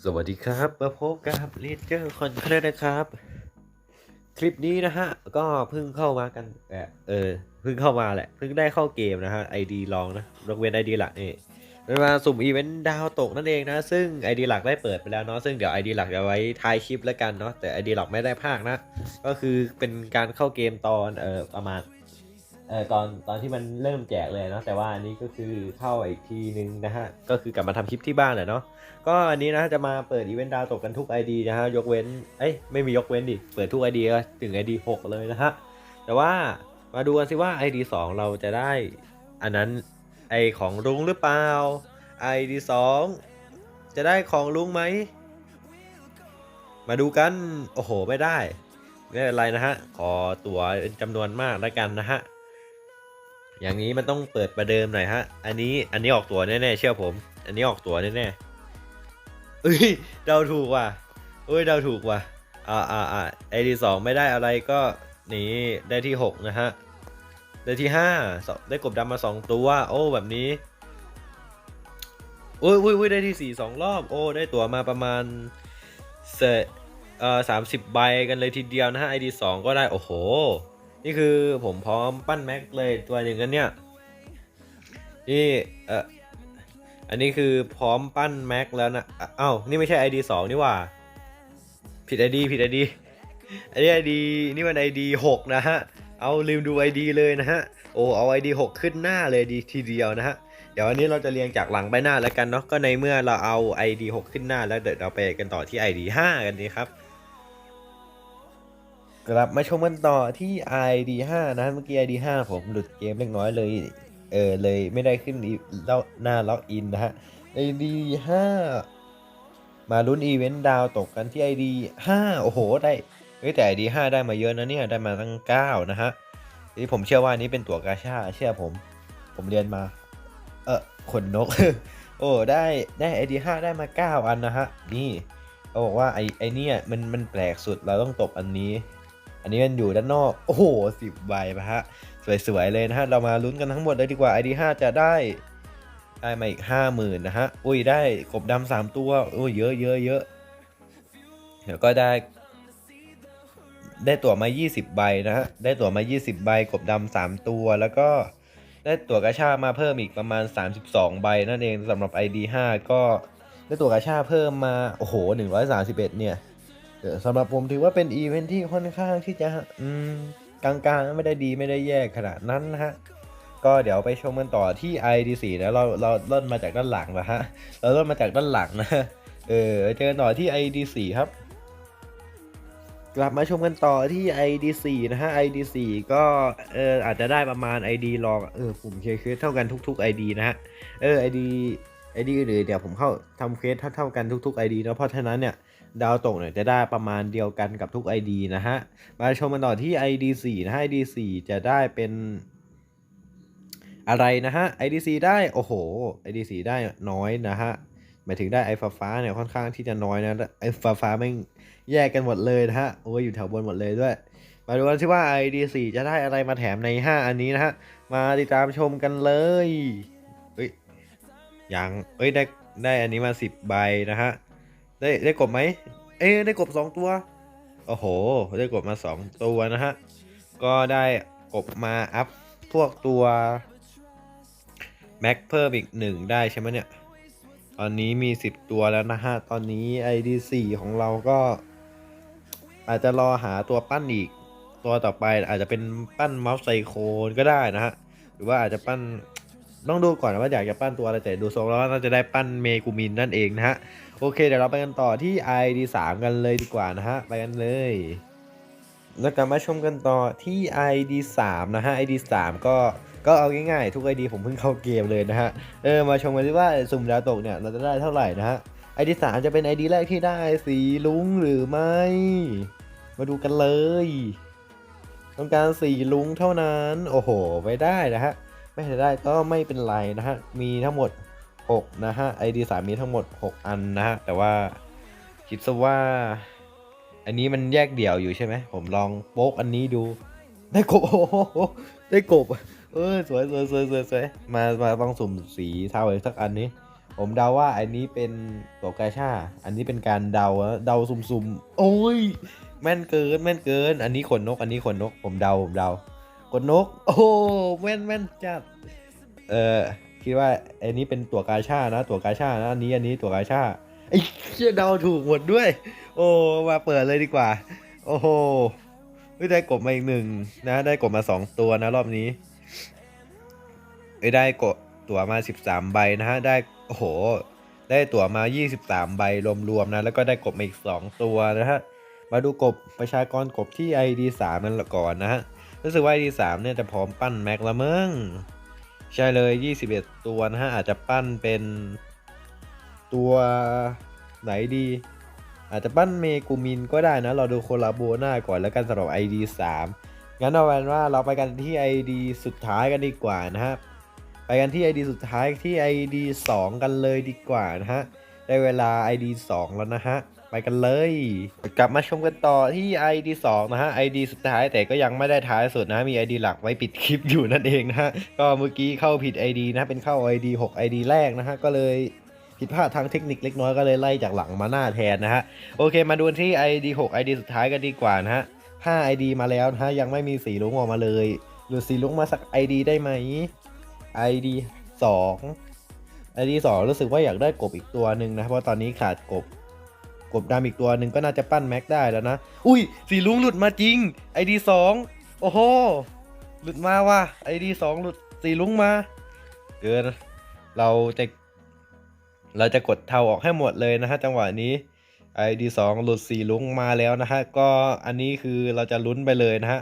สวัสดีครับ มาพบกับเลเจอร์คอนเครนะครับ คลิปนี้นะฮะ ก็เพิ่งเข้ามากันแบบเออเพิ่งเข้ามาแหละ เพิ่งได้เข้าเกมนะฮะไอดีลองนะยกเว้นไอดีหลักนี่มันมาสุ่มอีเวนต์ดาวตกนั่นเองนะ ซึ่งไอดีหลักได้เปิดไปแล้วเนาะซึ่งเดี๋ยวไอดีหลักจะไว้ท้ายคลิปแล้วกันเนาะแต่ไอดีหลักไม่ได้ภาคนะ ก็คือเป็นการเข้าเกมตอนเออประมาณ ออตอนตอนที่มันเริ่มแจกเลยเนาะแต่ว่าอันนี้ก็คือเข้าอีกทีนึงนะฮะก็คือกลับมาทำคลิปที่บ้านแหละเนาะก็อันนี้นะจะมาเปิดอีเวนต์ดาวตกกันทุก ID นะฮะยกเว้นเอ้ยไม่มียกเว้นดิเปิดทุก ID ก็ถึง ID 6 เลยนะฮะแต่ว่ามาดูกันสิว่า ID 2 เราจะได้อันนั้นไอของลุงหรือเปล่า ID 2 จะได้ของลุงไหมมาดูกันโอ้โหไม่ได้ไม่เป็นไรนะฮะขอตั๋วจำนวนมากแล้วกันนะฮะ อย่างนี้มันต้องเปิดประเดิมหน่อยฮะ อันนี้อันนี้ออกตัวแน่ๆเชื่อผม อันนี้ออกตัวแน่ๆเอ้ยเดาถูกว่ะเอ้ยเดาถูกว่ะอ่าอ่าอ่าไอดีสองไม่ได้อะไรก็หนีได้ที่หกนะฮะ ได้ที่ห้าได้กบดำมาสองตัวโอ้แบบนี้อุ้ยอุ้ยอุ้ยได้ที่สี่สองรอบโอ้ได้ตัวมาประมาณเศษเอ่อสามสิบใบกันเลยทีเดียวนะฮะไอดีสองก็ได้โอ้โห นี่คือผมพร้อมปั้นแม็กเลยตัวหนึ่งกันเนี่ย นี่เอออันนี้คือพร้อมปั้นแม็กแล้วนะเอ้าวนี่ไม่ใช่ ID 2 นี่ว่า ผิด ID ผิด ID อันนี้ ID นี่มัน ID 6 นะฮะ เอาลืมดู ID เลยนะฮะ โอ้เอา ID 6 ขึ้นหน้าเลยดีทีเดียวนะฮะ เดี๋ยวอันนี้เราจะเรียงจากหลังไปหน้าแล้วกันเนาะ ก็ในเมื่อเราเอา ID 6 ขึ้นหน้าแล้วเดี๋ยวเราไปกันต่อที่ ID 5 กันดีครับ กลับมาชมกันต่อที่ ID 5นะฮะเมื่อกี้ ID 5 ผมหลุดเกมเล็กน้อยเลย เออเลยไม่ได้ขึ้นอีแล้วหน้าล็อกอินนะฮะ ID 5 มาลุ้นอีเวนต์ดาวตกกันที่ ID 5 โอ้โห ได้เฮ้ยแต่ ID 5 ได้มาเยอะนะเนี่ยได้มาตั้ง 9 นะฮะนี่ผมเชื่อว่านี้เป็นตั๋วกาชาเชื่อผม ผมเรียนมา เออขนนก โอ้ได้ได้ ID 5 ได้มา 9 อันนะฮะ นี่เขาบอกว่าไอไอเนี่ยมันมันแปลกสุดเราต้องตบอันนี้ อันนี้มันอยู่ด้านนอก โอ้โหสิบใบนะฮะ สวยๆเลยนะฮะ เรามาลุ้นกันทั้งหมดเลยดีกว่า ID 5 จะได้ได้มาอีกห้าหมื่นนะฮะ อุ้ยได้กบดำสามตัวโอ้ยเยอะเยอะเยอะเดี๋ยวก็ได้ ได้ตั๋วมา 20 ใบนะฮะ ได้ตั๋วมา 20 ใบ กบดำสามตัว แล้วก็ได้ตั๋วกระชามาเพิ่มอีกประมาณ 32 ใบนั่นเองสำหรับ ID 5ก็ได้ตั๋วกระชาเพิ่มมา โอ้โห 131 เนี่ยเออ สำหรับผมถือว่าเป็นอีเวนท์ที่ค่อนข้างที่จะกลางๆ ไม่ได้ดีไม่ได้แย่ขนาดนั้นนะฮะ ก็เดี๋ยวไปชมกันต่อที่ ID4 นะเราเราเล่นมาจากด้านหลังนะฮะ เราเล่นมาจากด้านหลังนะเออเจอกันต่อที่ ID4 ครับ กลับมาชมกันต่อที่ ID4 นะฮะ ID4 ก็เอออาจจะได้ประมาณ ID ลองเออปุ่มเคสเท่ากันทุก ๆ ID นะฮะเออ ID ID หรือเดี๋ยวผมเข้าทำเควสเท่าๆกันทุก ๆ ID นะเพราะฉะนั้นเนี่ย ดาวตกเนี่ยจะได้ประมาณเดียวกันกับทุก ID นะฮะ มาชมกันต่อที่ ID4 นะฮะ ID4 จะได้เป็นอะไรนะฮะ IDC ได้โอ้โห IDC ได้น้อยนะฮะหมายถึงได้ไอฟ้าฟ้าเนี่ยค่อนข้างที่จะน้อยนะไอฟ้าฟ้าแม่งแยกกันหมดเลยนะฮะโอ้ยอยู่แถวบนหมดเลยด้วย มาดูกันสิว่า ID4 จะได้อะไรมาแถมใน 5 อันนี้นะฮะมาติดตามชมกันเลยเฮ้ยยังเอ้ยได้ได้อันนี้มา 10 ใบนะฮะ ได้ได้กบไหม เอ้ได้กบ2ตัว โอ้โห ได้กบมา2ตัวนะฮะ ก็ได้กบมาอัพพวกตัวแม็กเพิ่มอีกหนึ่งได้ใช่ไหมเนี่ย ตอนนี้มี10ตัวแล้วนะฮะ ตอนนี้ ID4 ของเราก็ อาจจะรอหาตัวปั้นอีก ตัวต่อไปอาจจะเป็นปั้นเมาส์ไซโคนก็ได้นะฮะ หรือว่าอาจจะปั้น ต้องดูก่อนว่าอยากจะปั้นตัวอะไรแต่ดูทรงแล้วน่าจะได้ปั้นเมกูมินนั่นเองนะฮะ โอเคเดี๋ยวเราไปกันต่อที่ ID3 กันเลยดีกว่านะฮะ ไปกันเลยแล้วกลับมาชมกันต่อที่ ID3 นะฮะ ID3 ก็ก็เอาง่ายๆ ทุก ID ผมเพิ่งเข้าเกมเลยนะฮะ เออมาชมกันดีว่าสุ่มดาวตกเนี่ยเราจะได้เท่าไหร่นะฮะ ID3 จะเป็น ID แรกที่ได้สีลุงหรือไม่ มาดูกันเลย ต้องการสีลุงเท่านั้น โอ้โห ไม่ได้นะฮะ ไม่ได้ก็ไม่เป็นไรนะฮะ มีทั้งหมด 6 นะฮะ ID3 มีทั้งหมด 6 อันนะฮะ แต่ว่าคิดซะว่า อันนี้มันแยกเดี่ยวอยู่ใช่ไหม ผมลองโป๊กอันนี้ดู ได้กบโอ้โหได้กบ เออสวยสวยสวยสวยสวยมา มาต้องสุ่มสีเทาอีกสักอันนี้ ผมเดาว่าอันนี้เป็นตัวกาชา อันนี้เป็นการเดาเดาซุ่มๆ โอ้ย แม่นเกิน แม่นเกิน อันนี้ขนนก อันนี้ขนนก ผมเดา ผมเดา ขนนก โอ้แม่นแม่นจัด เออคิดว่าอันนี้เป็นตัวกาชานะ ตัวกาชานะอันนี้อันนี้ตัวกาชาไอ้เชี่ยเดาถูกหมดด้วย โอ้มาเปิดเลยดีกว่า โอ้โหได้กบมาอีกหนึ่งนะ ได้กบมาสองตัวนะรอบนี้ได้กบตั๋วมา 13 ใบนะฮะ ได้โอ้โห ได้ตั๋วมา 23 ใบรวมๆนะ แล้วก็ได้กบมาอีก 2 ตัวนะฮะ มาดูกบประชากรกบที่ ID 3นั่นละก่อนนะฮะ รู้สึกว่า ID 3เนี่ยจะพร้อมปั้นแม็กละมึงใช่เลย 21 ตัวนะฮะ อาจจะปั้นเป็นตัวไหนดี อาจจะปั้นเมกูมินก็ได้นะ เราดูโคลาโบนาก่อนแล้วกันสำหรับ ID 3งั้นเอาเป็นว่าเราไปกันที่ ID สุดท้ายกันดีกว่านะครับไปกันที่ ID สุดท้ายที่ ID 2 กันเลยดีกว่านะฮะ ได้เวลา ID 2 แล้วนะฮะ ไปกันเลย กลับมาชมกันต่อที่ ID 2 นะฮะ ID สุดท้ายแต่ก็ยังไม่ได้ท้ายสุดนะมี ID หลักไว้ปิดคลิปอยู่นั่นเองนะฮะก็เมื่อกี้เข้าผิด ID นะเป็นเข้า ID 6 ID แรกนะฮะก็เลยผิดพลาดทางเทคนิคเล็กน้อยก็เลยไล่จากหลังมาหน้าแทนนะฮะโอเคมาดูที่ ID 6 ID สุดท้ายกันดีกว่านะฮะ5 ID มาแล้วนะฮะยังไม่มีสีลุงออกมาเลยหรือสีลุงมาสัก ID ได้ไหม ID 2 ID 2รู้สึกว่าอยากได้กบอีกตัวหนึ่งนะเพราะตอนนี้ขาดกบ กบดำอีกตัวหนึ่งก็น่าจะปั้นแม็กได้แล้วนะ อุ้ย สีลุงหลุดมาจริง ID 2โอ้โห หลุดมาว่ะ ID 2หลุดสีลุงมา เกิน เราจะ เราจะกดเทาออกให้หมดเลยนะฮะจังหวะนี้ ID 2หลุดสีลุงมาแล้วนะฮะ ก็อันนี้คือเราจะลุ้นไปเลยนะฮะ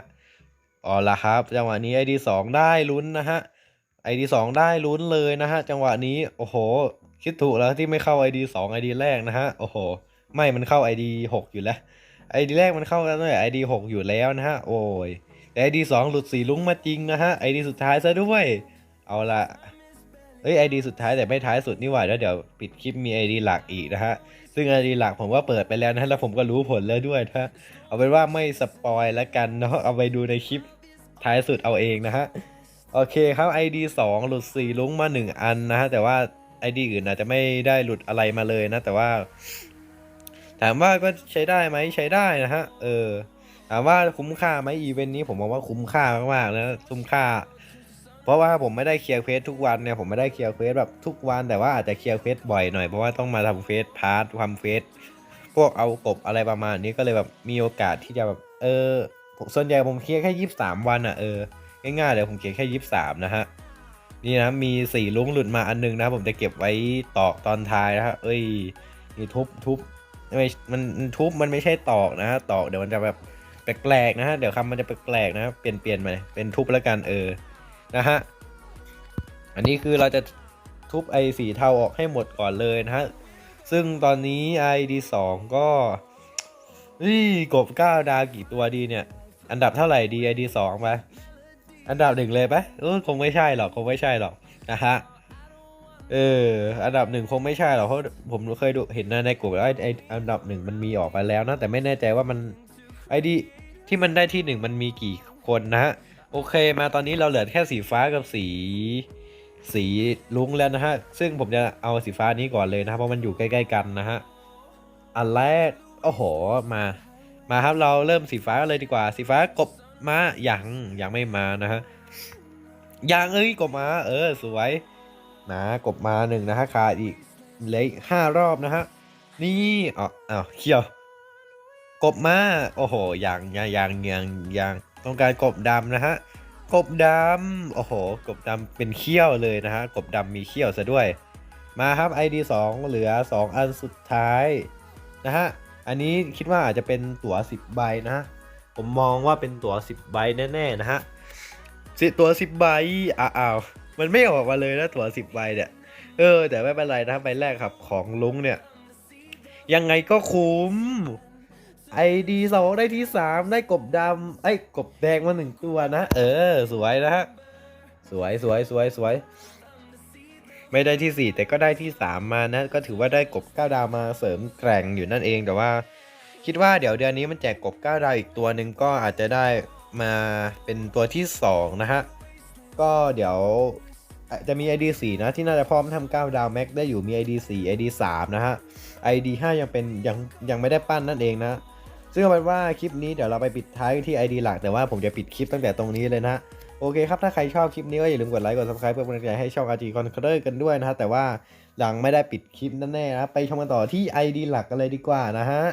อ๋อละครับ จังหวะนี้ ID 2ได้ลุ้นนะฮะ ID 2ได้ลุ้นเลยนะฮะ จังหวะนี้ โอ้โห คิดถูกแล้วที่ไม่เข้า ID 2 ID แรกนะฮะ โอ้โห ไม่มันเข้า ID 6 อยู่แล้ว ID แรกมันเข้ากันด้วย ID 6 อยู่แล้วนะฮะ โอ้ยแต่ ID 2 หลุดสีลุ้งมาจริงนะฮะ ID สุดท้ายซะด้วย เอาละเอ้ย ID สุดท้ายแต่ไม่ท้ายสุดนี่หว่าแล้วเดี๋ยวปิดคลิปมี ID หลักอีกนะฮะ ซึ่ง ID หลักผมว่าเปิดไปแล้วนะแล้วผมก็รู้ผลแล้วด้วยนะฮะเอาเป็นว่าไม่สปอยแล้วกันเนาะเอาไปดูในคลิปท้ายสุดเอาเองนะฮะโอเคครับ ID 2 หลุดสีลุ้งมา 1 อันนะฮะแต่ว่า ID อื่นอาจจะไม่ได้หลุดอะไรมาเลยนะ แต่ว่า ถามว่าก็ใช้ได้ไหมใช้ได้นะฮะ เออ ถามว่าคุ้มค่าไหมอีเวนต์นี้ผมมองว่าคุ้มค่ามากๆนะคุ้มค่า เพราะว่าผมไม่ได้เคลียร์เควสทุกวันเนี่ยผมไม่ได้เคลียร์เควสแบบทุกวันแต่ว่าอาจจะเคลียร์เควสบ่อยหน่อยเพราะว่าต้องมาทำเควสพาร์ททำเควสพวกเอากบอะไรประมาณนี้ก็เลยแบบมีโอกาสที่จะแบบเออส่วนใหญ่ผมเคลียร์แค่ยี่สิบสามวันอะเออง่ายๆเลยผมเคลียร์แค่ยี่สิบสามนะฮะนี่นะมีสี่ลุงหลุดมาอันหนึงนะผมจะเก็บไว้ตอกตอนท้ายนะฮะเอ้ยนี่ทุบทุบ ไม่มันมันทุบมันไม่ใช่ตอกนะฮะตอกเดี๋ยวมันจะแบบแปลกๆนะฮะเดี๋ยวคำมันจะแปลกๆนะเปลี่ยนเปลี่ยนไปเป็นทุบแล้วกันเออนะฮะอันนี้คือเราจะทุบไอสีเทาออกให้หมดก่อนเลยนะฮะซึ่งตอนนี้ ID 2ก็นี่กบ9ดาวกี่ตัวดีเนี่ย อันดับเท่าไหร่ดี ID 2ไปอันดับหนึ่งเลยปะเออคงไม่ใช่หรอกคงไม่ใช่หรอกนะฮะ เออ อันดับหนึ่งคงไม่ใช่หรอกเพราะผมเคยดูเห็นในกลุ่มแล้วไอ้อันดับหนึ่งมันมีออกไปแล้วนะ แต่ไม่แน่ใจว่ามัน ID ที่มันได้ที่หนึ่งมันมีกี่คนนะฮะโอเค มาตอนนี้เราเหลือแค่สีฟ้ากับสี สีลุ้งแล้วนะฮะ ซึ่งผมจะเอาสีฟ้านี้ก่อนเลยนะเพราะมันอยู่ใกล้ๆกันนะฮะอันแรกโอ้โหมา มาครับเราเริ่มสีฟ้าเลยดีกว่า สีฟ้ากบมาอยังยังไม่มานะฮะยังเอ้ยกบมา เออ สวย นะกบมาหนึ่งนะฮะขาดอีกเลยห้ารอบนะฮะนี่อ๋ออ้าวเขี้ยว กบมาโอ้โหอยังยังยังยังยังต้องการกบดำนะฮะกบดำโอ้โห กบดำเป็นเขี้ยวเลยนะฮะกบดำมีเขี้ยวซะด้วย มาครับ ID 2 เหลือ 2 อันสุดท้ายนะฮะอันนี้คิดว่าอาจจะเป็นตั๋ว 10 ใบนะฮะผมมองว่าเป็นตั๋ว 10 ใบแน่ๆนะฮะสิตั๋ว10 ใบอ้าว มันไม่ออกมาเลยนะตั๋ว10ใบเนี่ย เออ แต่ไม่เป็นไรนะใบแรกครับของลุงเนี่ย ยังไงก็คุ้มไอดีสองได้ที่สามได้กบดำไอ้กบแดงมาหนึ่งตัวนะ เออ สวยนะฮะ สวยสวยสวยสวย ไม่ได้ที่สี่แต่ก็ได้ที่สามมานะ ก็ถือว่าได้กบเก้าดาวมาเสริมแกร่งอยู่นั่นเองแต่ว่า คิดว่าเดี๋ยวเดือนนี้มันแจกกบเก้าดาวอีกตัวหนึ่งก็อาจจะได้มาเป็นตัวที่สองนะฮะ ก็เดี๋ยวจะมี ID 4 นะ ที่น่าจะพร้อมทำ9ดาวแม็กได้อยู่มี ID 4 ID 3 นะฮะ ID 5 ยังเป็นยังยังไม่ได้ปั้นนั่นเองนะ ซึ่งเอาเป็นว่าคลิปนี้เดี๋ยวเราไปปิดท้ายที่ ID หลัก แต่ว่าผมจะปิดคลิปตั้งแต่ตรงนี้เลยนะโอเคครับ ถ้าใครชอบคลิปนี้ก็อย่าลืมกดไลค์กด subscribe เพื่อเป็นกำลังใจให้ช่อง RG Conqueror กันด้วยนะฮะ แต่ว่ายังไม่ได้ปิดคลิปนั่นแน่นะ ไปชมกันต่อที่ ID หลักกันเลยดีกว่านะฮะ